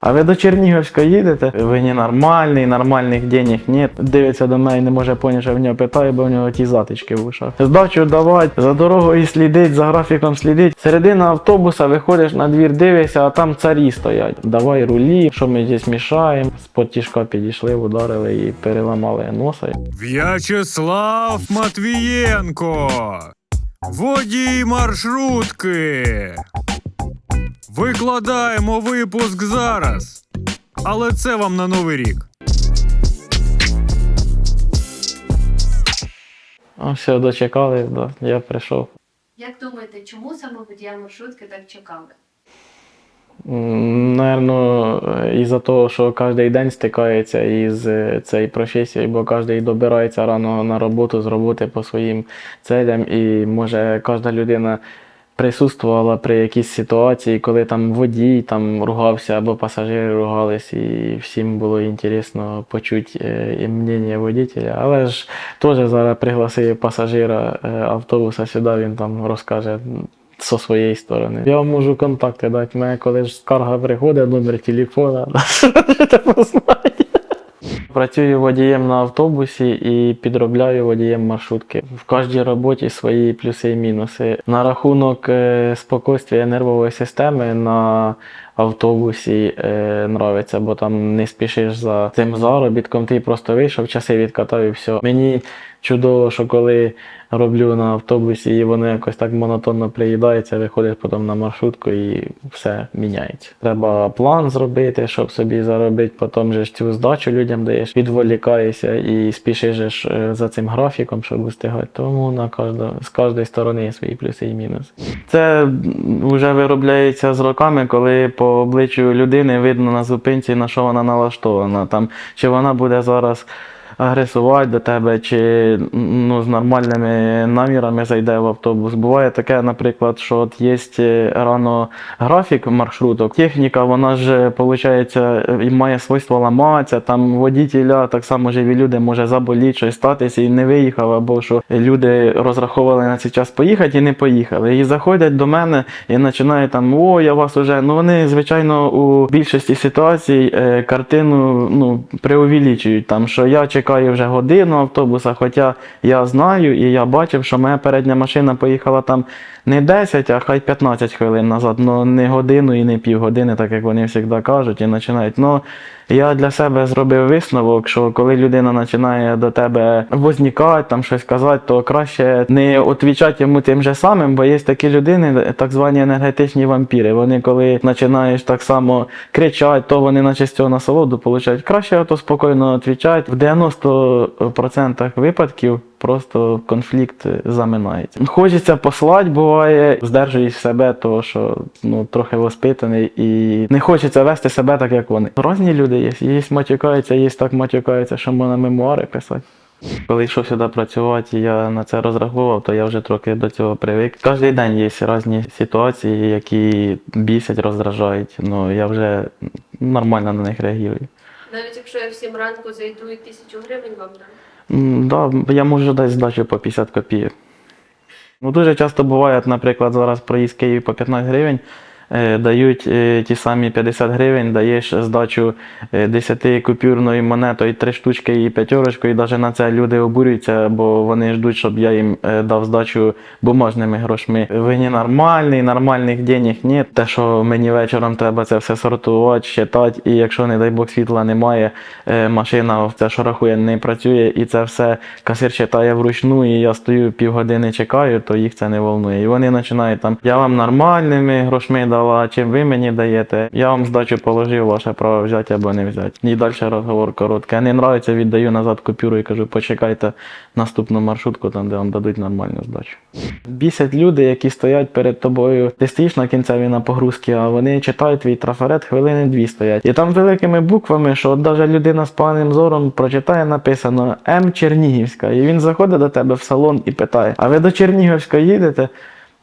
А ви до Чернігівська їдете? Ви ненормальний, нормальних денег нет. Дивиться до мене, не може поняти, що в нього питаю, бо в нього ті затички в ушах. Здачу давать, за дорогою слідить, за графіком слідить. Середина автобуса, виходиш на двір, дивишся, а там царі стоять. Давай рулі, що ми здесь мішаємо. З-под тішка підійшли, ударили і переламали носа. В'ячеслав Матвієнко. Водій маршрутки. Викладаємо випуск зараз. Але це вам на новий рік. А все, дочекали, да, я прийшов. Як думаєте, чому саме водія маршрутки так чекали? М, Наверно, із-за того, що кожен день стикається із е, цією професією, бо кожен добирається рано на роботу з роботи по своїм целям, і може кожна людина присутствувала при якійсь ситуації, коли там водій там ругався або пасажири ругались, і всім було інтересно почути е, і мнення водителя. Але ж теж зараз пригласив пасажира е, автобуса сюди, він там розкаже зі своєї сторони. Я вам можу контакти дати. Мене коли ж скарга приходить, номер телефона. можете познати. Працюю водієм на автобусі і підробляю водієм маршрутки. В кожній роботі свої плюси і мінуси. На рахунок е, спокійствия нервової системи на автобусі е, нравиться, бо там не спішиш за цим заробітком, ти просто вийшов, часи відкатав і все. Мені чудово, що коли роблю на автобусі і воно якось так монотонно приїдається, виходиш потім на маршрутку і все міняється. Треба план зробити, щоб собі заробити, потім же цю здачу людям даєш, відволікаєшся і спішиш е, за цим графіком, щоб устигати. Тому на кожного, з кожної сторони є свої плюси і мінуси. Це вже виробляється з роками, коли по обличчю людини видно на зупинці, на що вона налаштована. Там, чи вона буде зараз агресувати до тебе, чи ну, з нормальними намірами зайде в автобус. Буває таке, наприклад, що от є рано графік маршруток. Техніка, вона ж виходить, має свойство ламатися. Там водітеля, так само живі люди може заболіти, щось статися і не виїхав, або що люди розраховували на цей час поїхати і не поїхали. І заходять до мене і починають там, о, я вас уже. Ну вони, звичайно, у більшості ситуацій е, картину ну, преувеличують, там, що я чекаю вже годину автобуса, хоча я знаю і я бачив, що моя передня машина поїхала там не 10, а хай 15 хвилин назад, ну не годину і не півгодини, так як вони завжди кажуть, і починають. Ну, я для себе зробив висновок, що коли людина починає до тебе вознікати, там щось казати, то краще не відповідати йому тим же самим, бо є такі людини, так звані енергетичні вампіри. Вони коли починаєш так само кричати, то вони наче з цього насолоду получають. Краще ото спокійно відповідати. В 90% випадків просто конфлікт заминається. Хочеться послати, буває, здержуєш себе, того що ну трохи воспитаний і не хочеться вести себе так, як вони. Різні люди є. Є матюкаються, є так матюкаються, що можна мемуари писати. Коли йшов сюди працювати, я на це розраховував, то я вже трохи до цього привик. Кожен день є різні ситуації, які бісять, роздражають. Ну я вже нормально на них реагую. Навіть якщо я в 7 ранку зайду і тисячу гривень вам дам. М, Да, я можу дати здачу по 50 копійок. Ну, дуже часто буває, наприклад, зараз проїзд в Києві по 15 гривень. Е, Дають е, ті самі 50 гривень, даєш здачу 10 купюрною монетою, 3 штучки і п'ятерочку, і навіть на це люди обурюються, бо вони ждуть, щоб я їм е, дав здачу бумажними грошми. Не нормальний, нормальних денег ні. Те, що мені вечором треба це все сортувати, считати, і якщо, не дай Бог, світла немає, е, машина в це, що рахує, не працює, і це все касир читає вручну, і я стою півгодини чекаю, то їх це не волнує. І вони починають там, я вам нормальними грошми дала, чим ви мені даєте. Я вам здачу положив, ваше право взяти або не взяти. І далі розговор короткий. Не нравиться, віддаю назад купюру і кажу, почекайте наступну маршрутку, там, де вам дадуть нормальну здачу. Бісять люди, які стоять перед тобою. Ти стоїш на кінцевій на погрузці, а вони читають твій трафарет, хвилини дві стоять. І там великими буквами, що навіть людина з поганим зором прочитає написано М Чернігівська. І він заходить до тебе в салон і питає: А ви до Чернігівська їдете?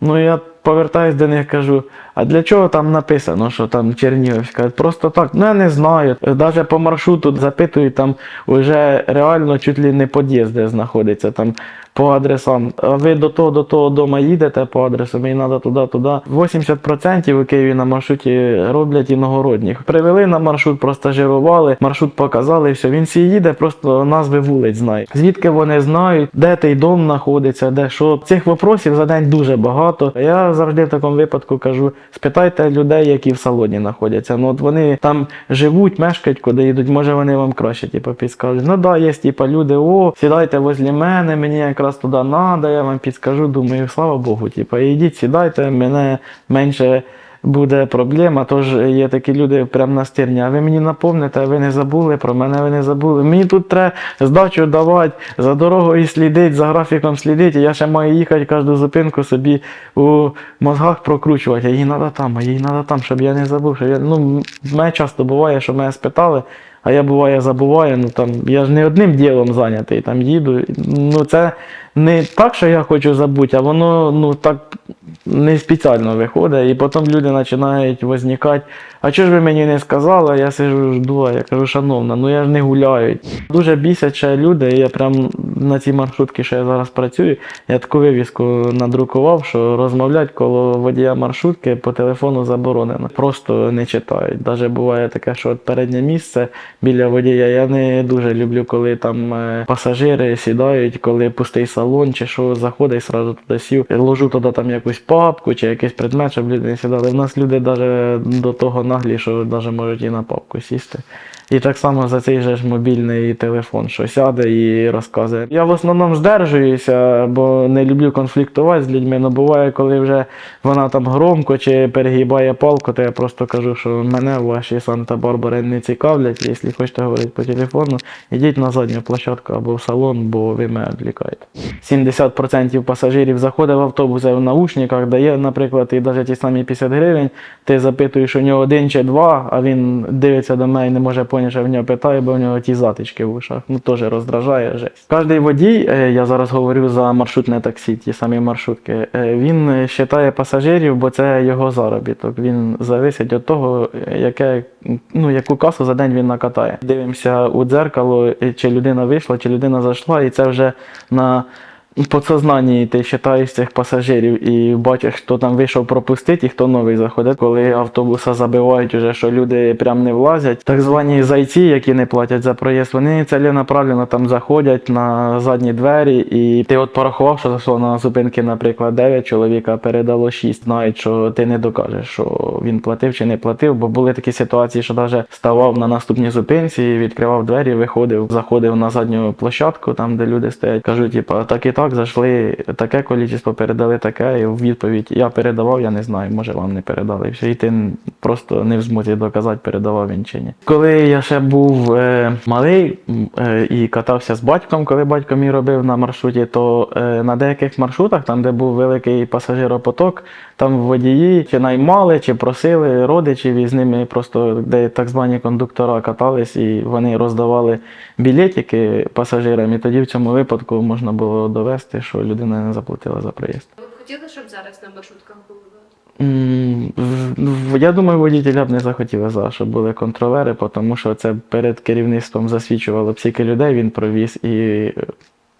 Ну я повертаюсь до них кажу, а для чого там написано, що там Чернігівська? Просто так, ну я не знаю. Навіть по маршруту запитую, там вже реально чуть ли не під'їзд де знаходиться. Там по адресам. А ви до того, до того дома їдете по адресу, мені треба туди, туди. 80% у Києві на маршруті роблять іногородніх. Привели на маршрут, простажирували, маршрут показали, все. Він всі їде, просто назви вулиць знає. Звідки вони знають, де той дом знаходиться, де що. Цих вопросів за день дуже багато. Я завжди в такому випадку кажу: спитайте людей, які в салоні знаходяться. Ну от вони там живуть, мешкають, куди йдуть. Може вони вам краще, типу, підскажуть. Ну да, є типу, люди, о, сідайте возле мене, мені якраз туди треба, я вам підскажу. Думаю, слава Богу, типу, ідіть, сідайте, мене менше. Буде проблема, тож є такі люди прямо на стирні. А ви мені напомните, ви не забули про мене, ви не забули. Мені тут треба здачу давати, за дорогою слідити, за графіком слідити. Я ще маю їхати кожну зупинку собі у мозгах прокручувати. А їй треба там, а їй треба там, щоб я не забув. Щоб я... Ну, в мене часто буває, що мене спитали, а я буває забуваю. Ну там я ж не одним ділом зайнятий, там їду. Ну це не так, що я хочу забути, а воно ну так не спеціально виходить. І потім люди починають возникати. А чого ж ви мені не сказали? Я сижу, жду, а я кажу, шановна, ну я ж не гуляю. Дуже бісять ще люди. Я прям на цій маршрутці, що я зараз працюю, я таку вивіску надрукував, що розмовляти коло водія маршрутки по телефону заборонено. Просто не читають. Даже буває таке, що от переднє місце біля водія. Я не дуже люблю, коли там е, пасажири сідають, коли пустий салон чи що заходить, сразу туди сів. Ложу туди там якусь папку чи якийсь предмет, щоб люди не сідали. У нас люди навіть до того наглі, що навіть можуть і на папку сісти. І так само за цей же ж мобільний телефон, що сяде і розказує. Я в основному здержуюся, бо не люблю конфліктувати з людьми. Ну буває, коли вже вона там громко чи перегибає палку, то я просто кажу, що мене ваші Санта-Барбари не цікавлять. Якщо хочете говорити по телефону, ідіть на задню площадку або в салон, бо ви мене відвлікаєте. 70% пасажирів заходить в автобус в наушниках, дає, наприклад, і навіть ті самі 50 гривень. Ти запитуєш у нього один чи два, а він дивиться до мене і не може поняти, що в нього питає, бо в нього ті затички в ушах. Ну теж роздражає жесть. Кожний водій, е, я зараз говорю за маршрутне таксі, ті самі маршрутки, е, він е, вважає пасажирів, бо це його заробіток. Він зависить від того, е, яке, ну, яку касу за день він накатає. Дивимося у дзеркало, е, чи людина вийшла, чи людина зайшла, і це вже на подсознанні ти читаєш цих пасажирів і бачиш, хто там вийшов пропустити і хто новий заходить. Коли автобуса забивають, уже, що люди прям не влазять. Так звані зайці, які не платять за проїзд, вони ціленаправленно там заходять на задні двері, і ти от порахував, що зайшло на зупинки, наприклад, 9 чоловік, а передало 6. Знають, що ти не докажеш, що він платив чи не платив, бо були такі ситуації, що навіть ставав на наступній зупинці, відкривав двері, виходив, заходив на задню площадку, там де люди стоять. Кажу, типа, так і так зайшли, таке кількість передали таке, і в відповідь я передавав, я не знаю, може вам не передали. І ти просто не в змозі доказати, передавав він чи ні. Коли я ще був е, малий е, і катався з батьком, коли батько мій робив на маршруті, то е, на деяких маршрутах, там, де був великий пасажиропоток, там водії чи наймали, чи просили родичів, і з ними просто де так звані кондуктора катались, і вони роздавали білетики пасажирам. І тоді в цьому випадку можна було довести, що людина не заплатила за проїзд. Ви б хотіли, щоб зараз на маршрутках були? В- Я думаю, водітеля б не захотіли за, щоб були контролери, тому що це перед керівництвом засвідчувало б скільки людей він провіз, і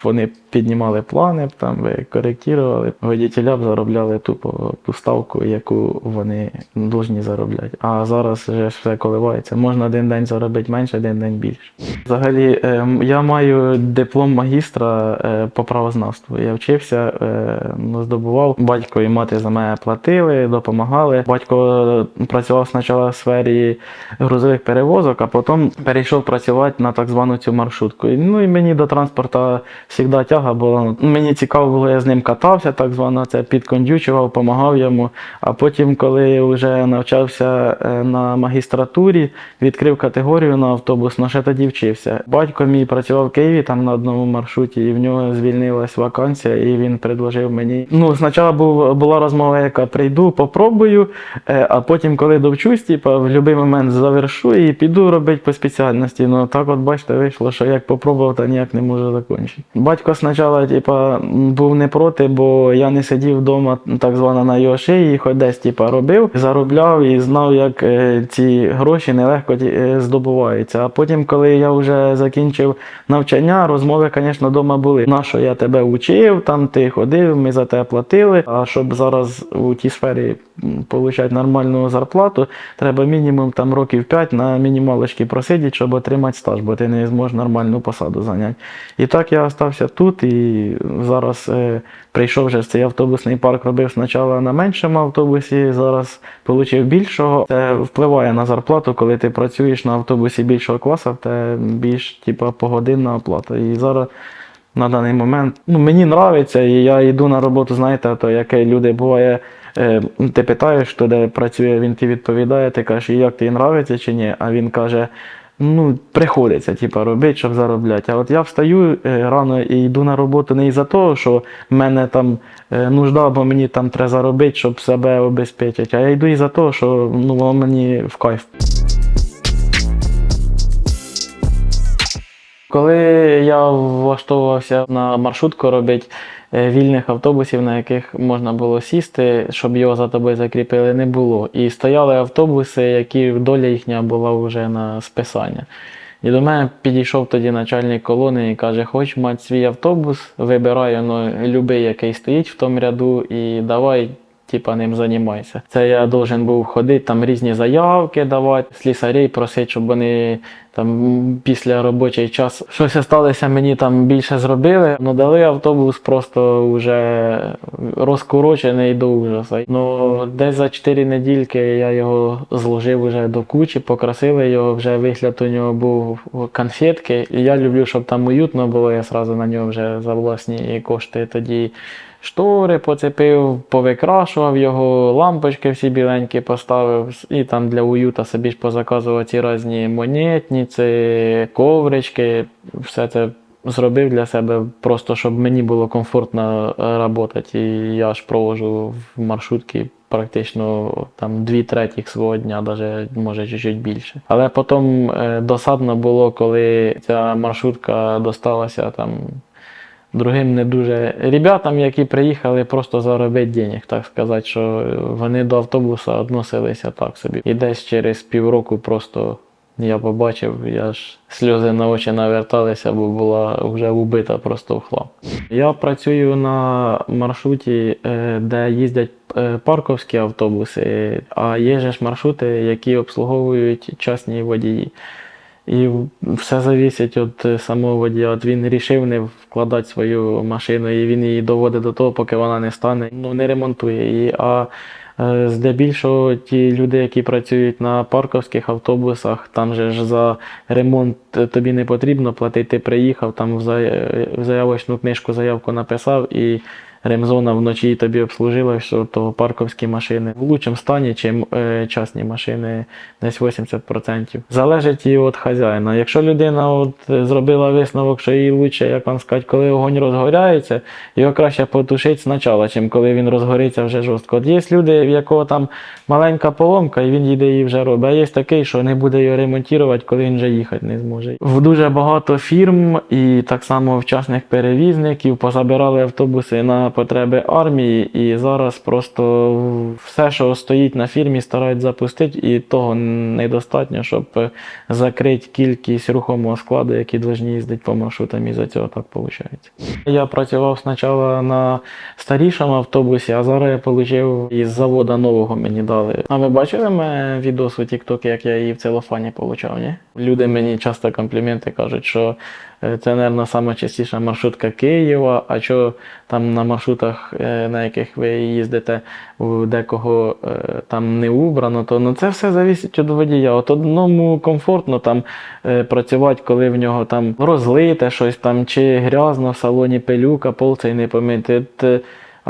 вони піднімали плани, там ви коректували. Водітеля заробляли тупо ту ставку, яку вони повинні заробляти. А зараз вже все коливається. Можна один день заробити менше, один день більше. Взагалі, е, я маю диплом магістра е, по правознавству. Я вчився, е, ну, здобував. Батько і мати за мене платили, допомагали. Батько працював спочатку в сфері грузових перевозок, а потім перейшов працювати на так звану цю маршрутку. Ну і мені до транспорту завжди тяга була. Мені цікаво було, я з ним катався, так звано, це підкондючував, допомагав йому. А потім, коли вже навчався е, на магістратурі, відкрив категорію на автобус, на ще тоді вчився. Батько мій працював в Києві там на одному маршруті, і в нього звільнилась вакансія, і він предложив мені. Ну, спочатку був, була розмова, яка прийду, попробую, е, а потім, коли довчусь, типу, в будь-який момент завершу і піду робити по спеціальності. Ну так от бачите, вийшло, що як попробував, то ніяк не можу закінчити. Батько спочатку типа, був не проти, бо я не сидів вдома, так звано на його шиї, хоч десь типа, робив, заробляв і знав, як е, ці гроші нелегко е, здобуваються. А потім, коли я вже закінчив навчання, розмови, звісно, вдома були. На що я тебе вчив, там ти ходив, ми за тебе платили. А щоб зараз у тій сфері отримати нормальну зарплату, треба мінімум там років 5 на мінімалочки просидіти, щоб отримати стаж, бо ти не зможеш нормальну посаду зайняти. І так я остався тут і зараз е, прийшов вже цей автобусний парк, робив спочатку на меншому автобусі, зараз отримав більшого. Це впливає на зарплату, коли ти працюєш на автобусі більшого класу, тебе більш типа, погодинна оплата. І зараз на даний момент ну, мені подобається, і я йду на роботу, знаєте, то яке люди буває. е, Ти питаєш, хто де працює, він ти відповідає, ти кажеш, «І як тобі подобається чи ні? А він каже, ну, приходиться, типу, робити, щоб заробляти. А от я встаю е, рано і йду на роботу не із-за того, що в мене там е, нужда, бо мені там треба заробити, щоб себе обезпечити. А я йду із-за того, що ну, воно мені в кайф. Коли я влаштовувався на маршрутку робити е, вільних автобусів, на яких можна було сісти, щоб його за тобою закріпили, не було. І стояли автобуси, які доля їхня була вже на списання. І до мене підійшов тоді начальник колони і каже: Хоч мати свій автобус, вибирай ну, любий, який стоїть в тому ряду, і давай. Типа ним займайся. Це я должен був ходити, там різні заявки давати, слісарей просити, щоб вони там після робочий час щось сталося, мені там більше зробили. Ну дали автобус просто вже розкорочений до ужасу. Ну десь за 4 недільки я його зложив вже до кучі, покрасили його, вже вигляд у нього був конфетки. І я люблю, щоб там уютно було. Я сразу на нього вже за власні кошти тоді. Штори поцепив, повикрашував його, лампочки всі біленькі поставив, і там для уюта собі ж позаказував ці різні монетниці, коврички, все це зробив для себе, просто щоб мені було комфортно працювати. І я ж провожу в маршрутки практично там дві третіх свого дня, навіть може чуть-чуть більше. Але потім е, досадно було, коли ця маршрутка досталася там другим не дуже ребятам, які приїхали просто заробити денег, так сказати, що вони до автобуса відносилися так собі. І десь через півроку просто я побачив, я ж сльози на очі наверталися, бо була вже убита просто в хлам. Я працюю на маршруті, е, де їздять е, парковські автобуси, а є ж маршрути, які обслуговують частні водії. І все залежить від самого водія. От він рішив не вкладати свою машину, і він її доводить до того, поки вона не стане, ну не ремонтує її. А е, здебільшого ті люди, які працюють на парковських автобусах, там же ж за ремонт тобі не потрібно платити, ти приїхав, там в заявочну книжку заявку написав і. Ремзона вночі тобі обслужила, що то парковські машини в лучшому стані, чим е, частні машини, десь 80%. Залежить і від хазяїна. Якщо людина от е, зробила висновок, що їй лучше, як вам сказати, коли огонь розгоряється, його краще потушити спочатку, чим коли він розгориться вже жорстко. От є люди, в якого там маленька поломка, і він їде її вже робить. А є такий, що не буде його ремонтувати, коли він вже їхати не зможе. В дуже багато фірм і так само вчасних перевізників позабирали автобуси на потреби армії, і зараз просто все, що стоїть на фірмі, старають запустити, і того недостатньо, щоб закрити кількість рухомого складу, які повинні їздити по маршрутам, і за цього так виходить. Я працював спочатку на старішому автобусі, а зараз я отримав із заводу нового мені дали. А ви бачили мене відос у TikTok, як я її в целофані отримав, ні? Люди мені часто компліменти кажуть, що е, це, мабуть, найчастіша маршрутка Києва, а що там на маршрутах, е, на яких ви їздите, декого е, там не убрано, то ну, це все залежить від водія. От одному комфортно там е, працювати, коли в нього там розлите щось там, чи грязно в салоні пилюка, пол цей не помити. Е,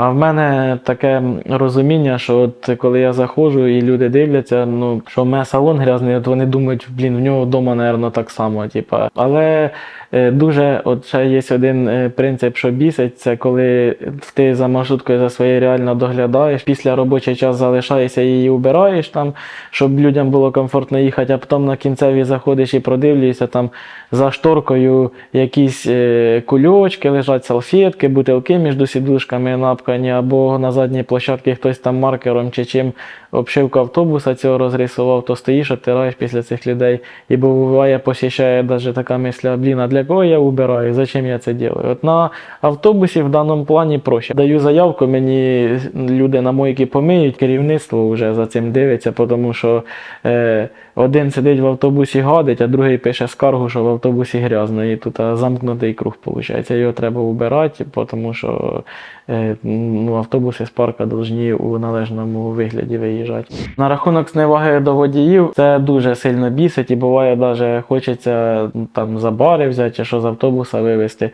А в мене таке розуміння, що от коли я заходжу і люди дивляться, ну що в мене салон грязний, от вони думають, блін, в нього вдома, напевно, так само. Типа. Але дуже, от ще є один е, принцип, що бісить, це коли ти за маршруткою за своєю реально доглядаєш, після робочий час залишаєшся і її убираєш там, щоб людям було комфортно їхати, а потім на кінцеві заходиш і продивлюєшся там за шторкою якісь е, кульочки лежать, салфетки, бутилки між сідушками напкані, або на задній площадці хтось там маркером чи чим обшивку автобуса цього розрисував, то стоїш, обтираєш після цих людей. І буває, посіщає навіть така мисля, блін, а для кого я убираю, зачем я це делаю? От на автобусі в даному плані проще. Даю заявку, мені люди на мойки помиють, керівництво вже за цим дивиться, тому що е, один сидить в автобусі гадить, а другий пише скаргу, що в автобусі грязно, і тут замкнутий круг виходить. Його треба убирати, тому що е, ну, автобуси з парка повинні у належному вигляді виїжджати. На рахунок зневаги до водіїв, це дуже сильно бісить і буває, навіть хочеться там за бари взяти чи що з автобуса вивезти.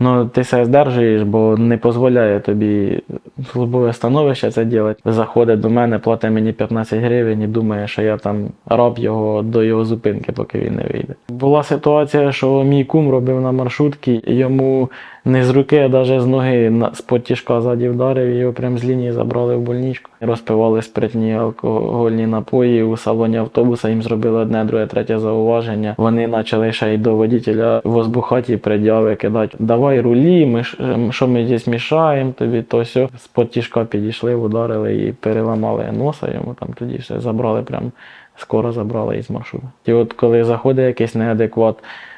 Ну, ти себе здержуєш, бо не дозволяє тобі службове становище це робити. Заходить до мене, платить мені 15 гривень і думає, що я там роб його до його зупинки, поки він не вийде. Була ситуація, що мій кум робив на маршрутці, йому не з руки, а навіть з ноги з-под тяжка ззаді вдарив, його прямо з лінії забрали в больничку. Розпивали спиртні алкогольні напої у салоні автобуса, їм зробили одне, друге, третє зауваження. Вони почали ще й до водителя возбухати пред'яви кидати. Давай рулі, ми ем, що ми здесь мішаємо тобі, то все. З-под підійшли, ударили і переламали носа йому там тоді все забрали прям. Скоро забрали із маршруту. І от коли заходить якийсь неадекват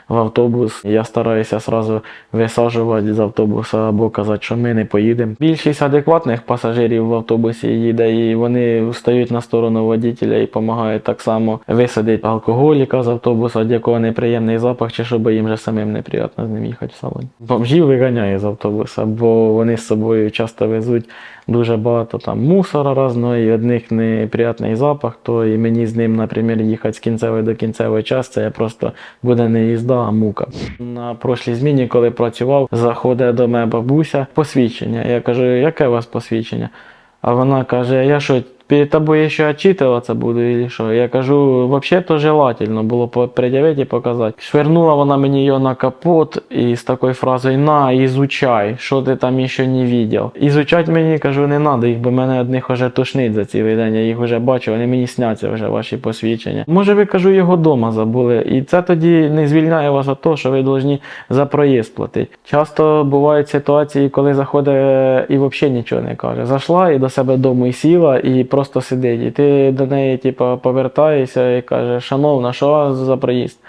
в автобус, я стараюся сразу висаджувати з автобуса або казати, що ми не поїдемо. Більшість адекватних пасажирів в автобусі їде, і вони стають на сторону водителя і допомагають так само висадити алкоголіка з автобуса, від якого неприємний запах, чи щоб їм же самим неприємно з ним їхати в салоні. Бомжів виганяє з автобуса, бо вони з собою часто везуть дуже багато там мусора різного, і одних неприємний запах, то і мені з ним, наприклад, їхати з кінцевої до кінцевої час, це я просто буде не їзда, а мука. На прошлій зміні, коли працював, заходить до мене бабуся, посвідчення. Я кажу, яке у вас посвідчення? А вона каже, я що, перед тобою ще отчитуватися буду, или що? Я кажу, взагалі-то желательно було пред'явити і показати. Швернула вона мені його на капот і з такою фразою на, ізучай, що ти там ще не бачив. Ізучати мені, кажу, не треба, їх, бо мене одних вже тошнить за цілий день, я їх вже бачу, вони мені сняться вже ваші посвідчення. Може, ви кажу, його вдома забули. І це тоді не звільняє вас від того, що ви повинні за проїзд платити. Часто бувають ситуації, коли заходить і взагалі нічого не каже. Зайшла і до себе додому і сіла, і просто сидить. І ти до неї, типу, повертаєшся і каже, шановна, що у вас за проїзд?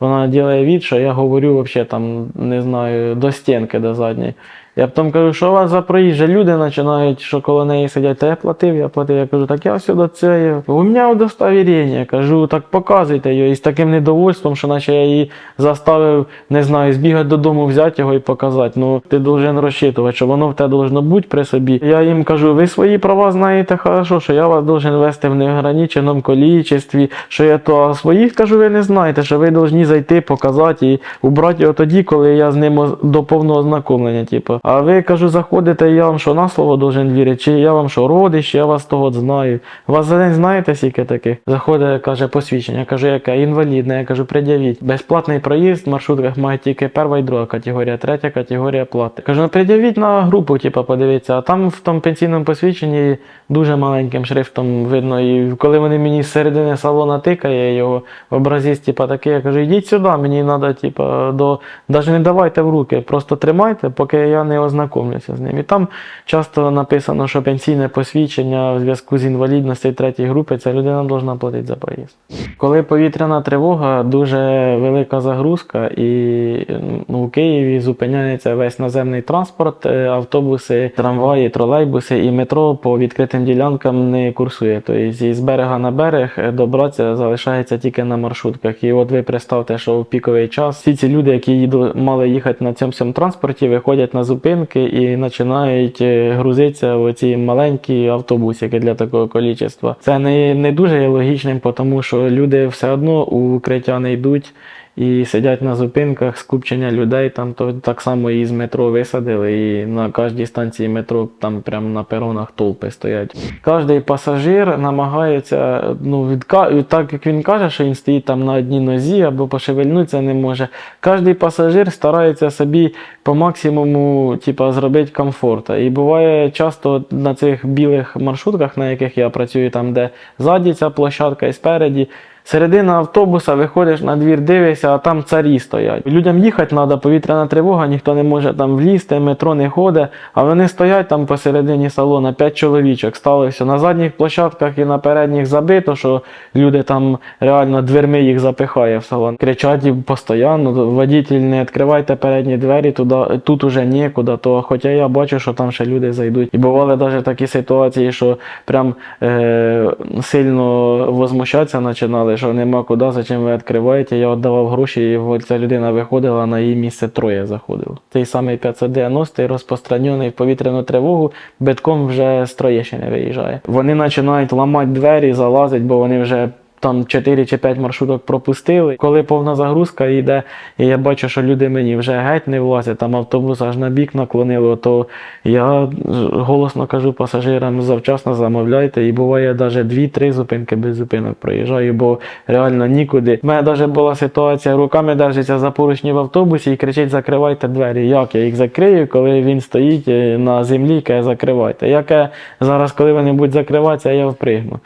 Вона робить від, що я говорю взагалі там, не знаю, до стінки до задньої. Я потім кажу, що у вас за проїзд? Же Люди починають, що коло неї сидять, та я платив, я платив. Я кажу, так я сюди це. У мене удостовірення. Кажу, так показуйте його. І з таким недовольством, що наче я її заставив, не знаю, збігати додому, взяти його і показати. Ну, ти должен розчитувати, що воно в тебе должно бути при собі. Я їм кажу, ви свої права знаєте хорошо, що я вас должен вести в неограниченому количестві, що я то а своїх кажу, ви не знаєте, що ви повинні зайти, показати і убрати його тоді, коли я з ним до повного ознакомлення. Типу. А ви кажу, заходите, я вам що на слово должен вірити, чи я вам що родич, я вас того знаю. Вас за день знаєте скільки таких? Заходить, каже, посвідчення. Я кажу, яке? Інвалідне. Я кажу, пред'явіть. Безплатний проїзд в маршрутках має тільки перша і друга категорія, третя категорія плати. Кажу, ну пред'явіть на групу, типу, подивіться. А там в тому пенсійному посвідченні дуже маленьким шрифтом видно. І коли вони мені з середини салона тикає його образіст, типу, такий, я кажу, йдіть сюди, мені треба, типу, до. Навіть не давайте в руки, просто тримайте, поки я не ознакомлюся з ним. І там часто написано, що пенсійне посвідчення в зв'язку з інвалідністю третьої групи, ця людина повинна платити за проїзд. Коли повітряна тривога, дуже велика загрузка, і ну, у Києві зупиняється весь наземний транспорт, е, автобуси, трамваї, тролейбуси і метро по відкритим ділянкам не курсує. Тобто із берега на берег е, добратися залишається тільки на маршрутках. І от ви представте, що в піковий час всі ці люди, які їду, мали їхати на цьому транспорті, виходять на зупинки і починають е, грузитися в ці маленькі автобусики для такого кількості. Це не, не дуже є логічним, тому що люди все одно у укриття не йдуть. І сидять на зупинках, скупчення людей, там то так само і з метро висадили, і на кожній станції метро там прямо на перонах толпи стоять. Кожний пасажир намагається, ну, відка... так як він каже, що він стоїть там на одній нозі або пошевельнутися не може. Кожний пасажир старається собі по максимуму типа, зробити комфорт. І буває часто на цих білих маршрутках, на яких я працюю, там, де ззаді ця площадка і спереді. Середина автобуса, виходиш на двір, дивишся, а там царі стоять. Людям їхати треба, повітряна тривога, ніхто не може там влізти, метро не ходить, а вони стоять там посередині салона, п'ять чоловічок стали все. На задніх площадках і на передніх забито, що люди там реально дверми їх запихає в салон. Кричать їм постійно, водитель не відкривайте передні двері, туди, тут уже нікуди. То, хоча я бачу, що там ще люди зайдуть. І бували навіть такі ситуації, що прям е, сильно возмущатися починали, що нема куди, зачем ви відкриваєте. Я віддавав гроші, і ця людина виходила, на її місце троє заходило. Той самий 590 розпространений в повітряну тривогу, битком вже з Троєщини виїжджає. Вони починають ламати двері, залазять, бо вони вже. Там 4 чи 5 маршруток пропустили. Коли повна загрузка йде, і я бачу, що люди мені вже геть не влазять, там автобус аж на бік наклонило, то я голосно кажу пасажирам завчасно замовляйте. І буває навіть 2-3 зупинки без зупинок проїжджаю, бо реально нікуди. У мене навіть була ситуація, руками держиться за поручні в автобусі і кричить: закривайте двері. Як я їх закрию, коли він стоїть е, на землі, каже, закривайте. Яке зараз, коли вони будуть закриватися, я впригну.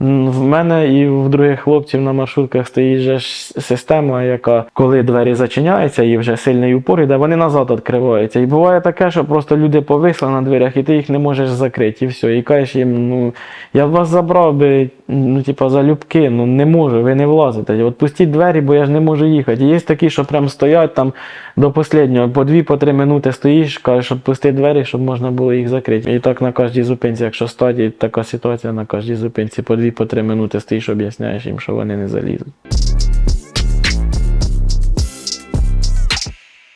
В мене і в других хлопців на маршрутках стоїть же система, яка коли двері зачиняються і вже сильний упор іде, вони назад відкриваються. І буває таке, що просто люди повисли на дверях, і ти їх не можеш закрити, і все. І кажеш їм, ну я б вас забрав би, ну, типа, за любки, ну не можу, ви не влазите. От пустіть двері, бо я ж не можу їхати. І є такі, що прям стоять там до останнього, по 2-3 минути стоїш, кажеш, щоб пусти двері, щоб можна було їх закрити. І так на кожній зупинці, якщо стаді, така ситуація на кожній зупинці, по 2-3 минути стоїш, об'ясняєш їм, що вони не залізуть.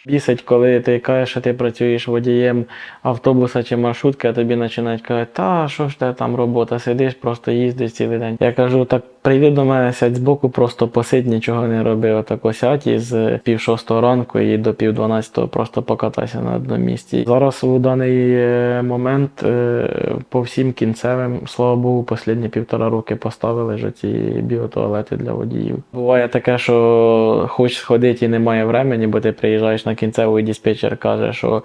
Бісить, коли ти кажеш, що ти працюєш водієм автобуса чи маршрутки, а тобі починають казати, та що ж ти там робота, сидиш, просто їздиш цілий день. Я кажу, так прийди до мене, сядь збоку, просто посидь, нічого не роби. Отако сядь із пів шостого ранку і до пів дванадцятого просто покатайся на одному місці. Зараз у даний е, момент е, по всім кінцевим, слава Богу, останні півтора роки поставили ж ці біотуалети для водіїв. Буває таке, що хочеш сходити і немає времени, бо ти приїжджаєш на кінцеву кінцевий диспетчер каже, що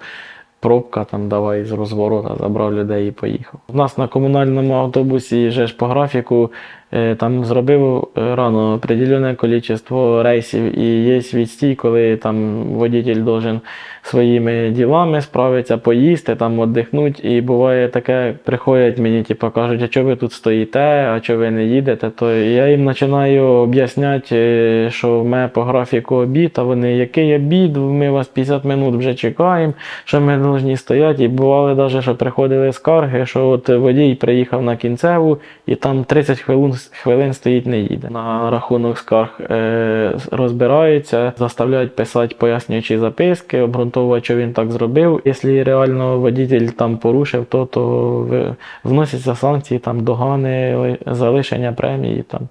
пробка там давай з розворота, забрав людей і поїхав. У нас на комунальному автобусі вже ж по графіку там зробив е, рано определене кількість рейсів і є відстій, коли там водитель должен своїми ділами справитися, поїсти, там віддихнути. І буває таке, приходять мені, типу, кажуть, а що ви тут стоїте, а що ви не їдете, то я їм починаю об'ясняти, е, що в мене по графіку обід, а вони, який обід, ми вас 50 минут вже чекаємо, що ми повинні стояти. І бували навіть, що приходили скарги, що от водій приїхав на кінцеву і там 30 хвилин, хвилин стоїть, не їде. На рахунок скарг е, розбираються, заставляють писати пояснюючі записки, обґрунтовувати, що він так зробив. Якщо реально водитель там порушив, то, то вносяться санкції, там догани, залишення премії там.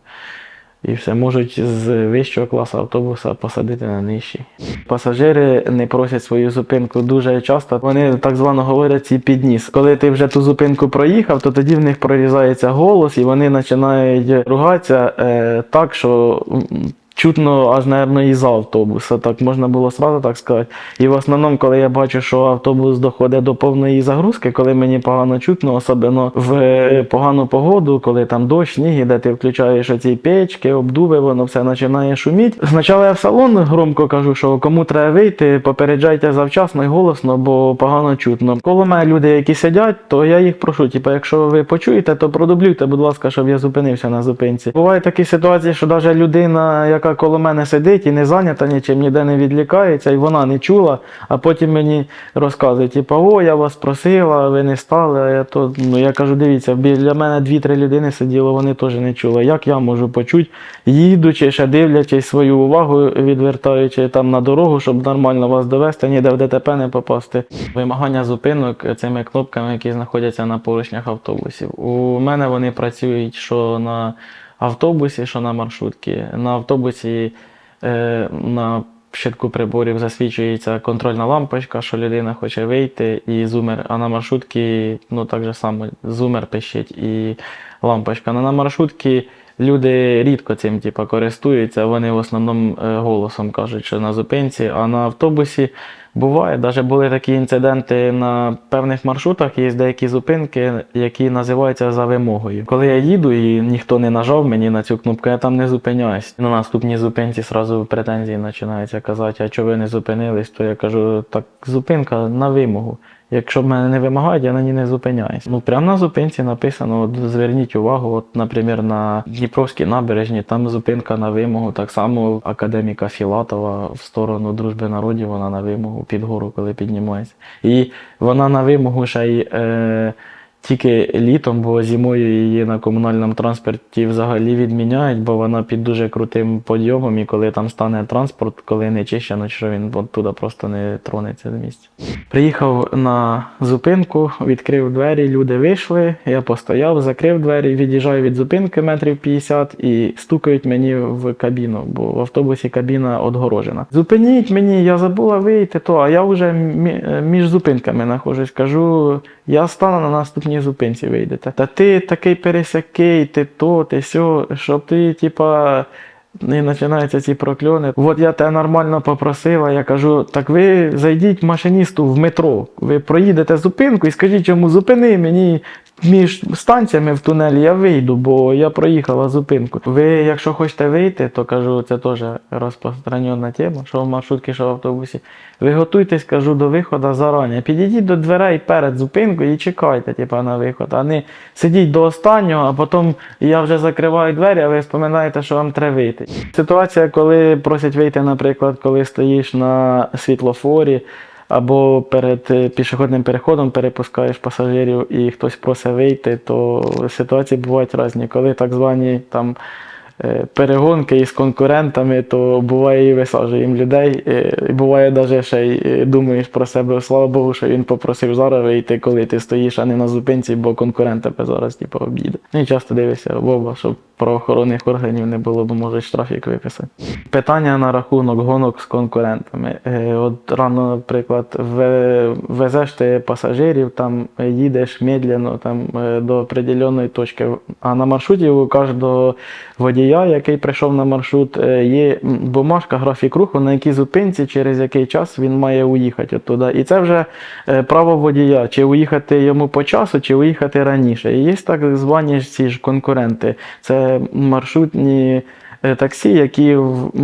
І все можуть з вищого класу автобуса посадити на нижчий. Пасажири не просять свою зупинку дуже часто. Вони так звано говорять і підніс. Коли ти вже ту зупинку проїхав, то тоді в них прорізається голос, і вони починають ругатися е, так, що. Чутно аж, напевно, із автобуса, так можна було сразу так сказати. І в основному, коли я бачу, що автобус доходить до повної загрузки, коли мені погано чутно, особливо в е, погану погоду, коли там дощ, сніг, іде, ти включаєш оці печки, обдуви, воно все починає шуміти. Спочатку я в салон громко кажу, що кому треба вийти, попереджайте завчасно і голосно, бо погано чутно. Коло мене люди, які сидять, то я їх прошу, типу, якщо ви почуєте, то продублюйте, будь ласка, щоб я зупинився на зупинці. Бувають такі ситуації, що навіть людина, яка коло мене сидить і не зайнята нічим, ніде не відлікається, і вона не чула, а потім мені розказує, типу, о, я вас просила, ви не стали. А я то ну я кажу, дивіться, біля мене дві-три людини сиділо, вони теж не чули. Як я можу почути, їдучи, ще дивлячись свою увагу, відвертаючи там на дорогу, щоб нормально вас довести, ніде в ДТП не попасти. Вимагання зупинок цими кнопками, які знаходяться на поручнях автобусів. У мене вони працюють що на автобусі, що на маршрутці. На автобусі е, на щитку приборів засвічується контрольна лампочка, що людина хоче вийти, і зумер. А на маршрутці, ну так же само, зумер пищить і лампочка. Но на маршрутці люди рідко цим типу, користуються, вони в основному е, голосом кажуть, що на зупинці, а на автобусі буває. Навіть були такі інциденти на певних маршрутах, є деякі зупинки, які називаються за вимогою. Коли я їду і ніхто не нажав мені на цю кнопку, я там не зупиняюсь. На наступній зупинці зразу претензії починаються казати, а чого ви не зупинились, то я кажу, так зупинка на вимогу. Якщо б мене не вимагають, я на ній не зупиняюсь. Ну прямо на зупинці написано, от, зверніть увагу, от, наприклад, на Дніпровській набережні, там зупинка на вимогу, так само академіка Філатова в сторону дружби народів, вона на вимогу під гору, коли піднімається. І вона на вимогу ще й е, тільки літом, бо зимою її на комунальному транспорті взагалі відміняють, бо вона під дуже крутим підйомом, і коли там стане транспорт, коли не чищено, що він оттуда просто не тронеться з місця. Приїхав на зупинку, відкрив двері, люди вийшли, я постояв, закрив двері, від'їжджаю від зупинки метрів 50 і стукають мені в кабіну, бо в автобусі кабіна отгорожена. Зупиніть мені, я забула вийти, то, а я вже між зупинками знаходжусь. Кажу, я стану на наступній зупинці вийдете. Та ти такий пересякий, ти то, ти сьо, щоб ти, типа. І починаються ці прокльони. От я тебе нормально попросила. Я кажу: так ви зайдіть машиністу в метро. Ви проїдете зупинку і скажіть йому, зупини мені між станціями в тунелі, я вийду, бо я проїхала зупинку. Ви, якщо хочете вийти, то кажу, це теж розпространена тема, що в маршрутці, що в автобусі. Ви готуйтесь, кажу, до виходу зарані. Підійдіть до дверей перед зупинкою і чекайте, типа, на виход. А не сидіть до останнього, а потім я вже закриваю двері, а ви споминаєте, що вам треба вийти. Ситуація, коли просять вийти, наприклад, коли стоїш на світлофорі. Або перед е, пішохідним переходом перепускаєш пасажирів і хтось просить вийти, то ситуації бувають різні. Коли так звані там е, перегонки із конкурентами, то буває і висаджуємо людей. е, І буває навіть ще й думаєш про себе, слава Богу, що він попросив зараз вийти, коли ти стоїш, а не на зупинці, бо конкурент тебе зараз типу, об'їде. Ну і часто дивишся в оба, щоб правоохоронних органів не було, бо можуть штрафік виписати. Питання на рахунок гонок з конкурентами. Е, От рано, наприклад, везеш ти пасажирів, там е, їдеш медленно там, е, до определеної точки. А на маршруті у кожного водія, який прийшов на маршрут, є бумажка, графік руху, на якій зупинці, через який час він має уїхати оттуда. І це вже право водія, чи уїхати йому по часу, чи уїхати раніше. І є так звані ці ж конкуренти. Це маршрутні е, таксі, які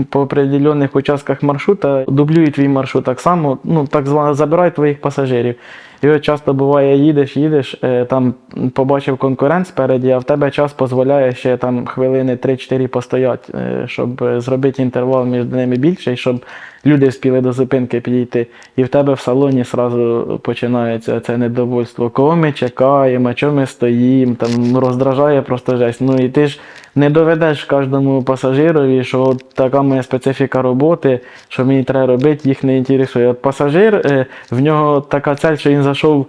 по определених участках маршрута дублюють твій маршрут так само, ну так звано забирають твоїх пасажирів. І от часто буває, їдеш, їдеш, е, там побачив конкурент спереді, а в тебе час дозволяє ще там хвилини 3-4 постояти, е, щоб зробити інтервал між ними більший, щоб люди встигли до зупинки підійти. І в тебе в салоні сразу починається це недовольство. Кого ми чекаємо, чого ми стоїмо, там роздражає просто жесть. Ну і ти ж не доведеш кожному пасажирові, що от така моя специфіка роботи, що мені треба робити, їх не інтересує. От пасажир, е, в нього така цель, що він зайшов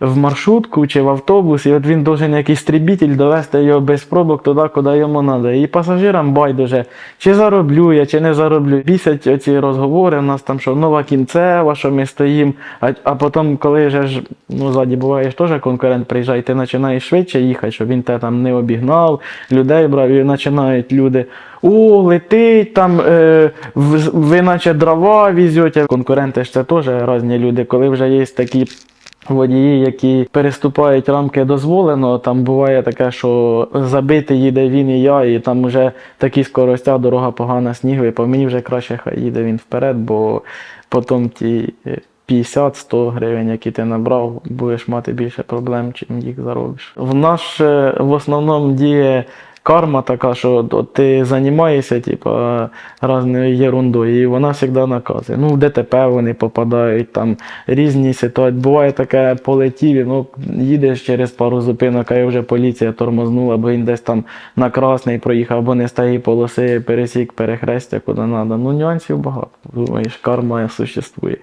в маршрутку чи в автобус, і от він должен якийсь стрібітель довести його без пробок туди, куди йому треба. І пасажирам байдуже, чи зароблю я, чи не зароблю. Бісять оці розговори, у нас там що нова кінцева, що ми стоїмо. А, а потім, коли вже ж, ну, ззаді буває теж конкурент приїжджає, ти починаєш швидше їхати, щоб він тебе там не обігнав, людей брав, і починають люди. О, летить там, е, ви наче дрова візьете. Конкуренти ж це теж різні люди, коли вже є такі водії, які переступають рамки дозволеного. Там буває таке, що забити їде він і я, і там вже такі скоростя, дорога погана, сніг випав. Мені вже краще хай їде він вперед, бо потім ті е, 50-100 гривень, які ти набрав, будеш мати більше проблем, чим їх заробиш. В нас е, в основному діє карма така, що ти займаєшся, типа, разною ерундою, і вона завжди наказує. Ну, в ДТП вони попадають, там різні ситуації. Буває таке полетів, ну, їдеш через пару зупинок, а і вже поліція тормознула, бо він десь там на красний проїхав, або не з полоси пересік перехрестя, куди треба. Ну, нюансів багато. Думаєш, карма существує.